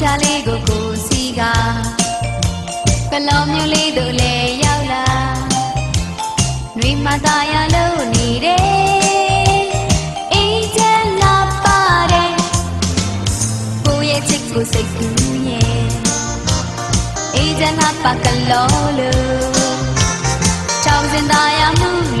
ချလေးကိုကိုစီကကလောမျိုးလေးတို့လည်းရောက်လာနှွေမသားရလို့နေတယ်အေးချမ်းလာပါတယ်ကိုရဲ့ချစ်ကိုစိတ်ကူးရဲ့အေးချမ်းလာပါကလောလို့ချောင်းစင်သားရမှု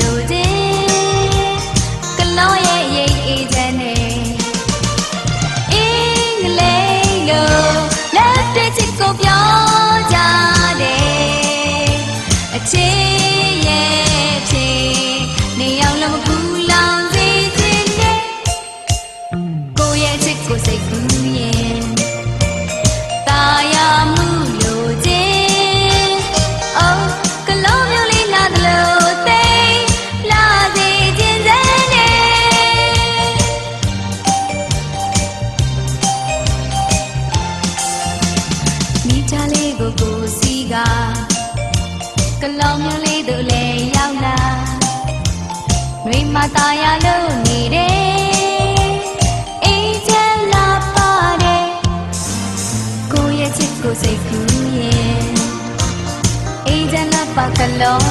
ကလောင်မျိုးလေးတို့လည်းရောက်လာຫນွေမှာตายရလို့နေတယ်အေးချမ်းလာပါတယ်ကိုယ့်ရဲ့ချစ်ကိုစိတ်ကူးရဲ့အေးချမ်းလာပါကလောင်